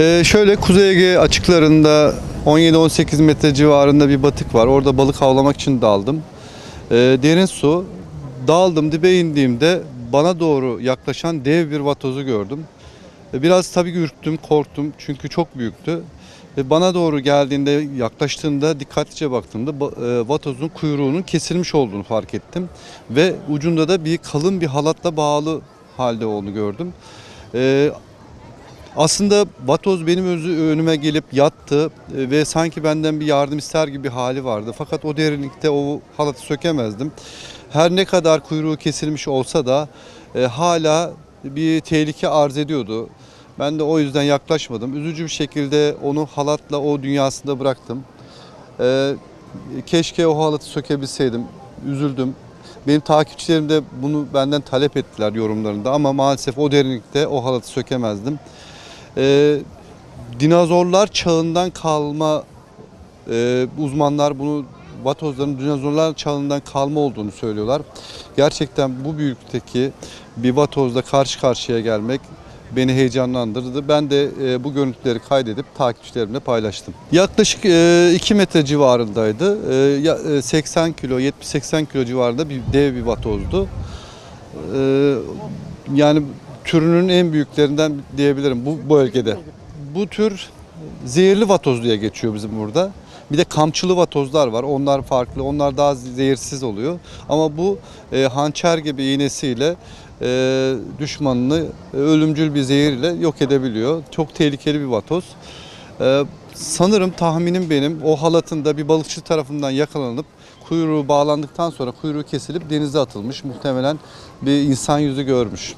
Ee, şöyle Kuzey Ege açıklarında 17-18 metre civarında bir batık var. Orada balık avlamak için daldım. Ee, derin su. Daldım dibe indiğimde bana doğru yaklaşan dev bir vatozu gördüm. Ee, Biraz tabii ürktüm, korktum çünkü çok büyüktü. Bana doğru geldiğinde, yaklaştığında dikkatlice baktığımda ba- e, vatozun kuyruğunun kesilmiş olduğunu fark ettim. Ve ucunda da bir kalın bir halatla bağlı halde olduğunu gördüm. Aslında vatoz benim önüme gelip yattı e, ve sanki benden bir yardım ister gibi bir hali vardı. Fakat o derinlikte o halatı sökemezdim. Her ne kadar kuyruğu kesilmiş olsa da e, hala bir tehlike arz ediyordu. Ben de o yüzden yaklaşmadım. Üzücü bir şekilde onu halatla o dünyasında bıraktım. E, keşke o halatı sökebilseydim. Üzüldüm. Benim takipçilerim de bunu benden talep ettiler yorumlarında ama maalesef o derinlikte o halatı sökemezdim. Ee, dinozorlar çağından kalma e, uzmanlar bunu vatozların dinozorlar çağından kalma olduğunu söylüyorlar. Gerçekten bu büyüklükteki bir vatozla karşı karşıya gelmek beni heyecanlandırdı. Ben de e, bu görüntüleri kaydedip takipçilerimle paylaştım. Yaklaşık 2 metre civarındaydı. E, ya- e, 80 kilo, 70-80 kilo civarında bir dev bir vatozdu. E, yani türünün en büyüklerinden diyebilirim bu bölgede. Bu tür zehirli vatoz diye geçiyor bizim burada. Bir de kamçılı vatozlar var. Onlar farklı. Onlar daha zehirsiz oluyor. Ama bu e, hançer gibi iğnesiyle e, düşmanını e, ölümcül bir zehirle yok edebiliyor. Çok tehlikeli bir vatoz. E, sanırım tahminim benim o halatında bir balıkçı tarafından yakalanıp kuyruğu bağlandıktan sonra kuyruğu kesilip denize atılmış. Muhtemelen bir insan yüzü görmüş.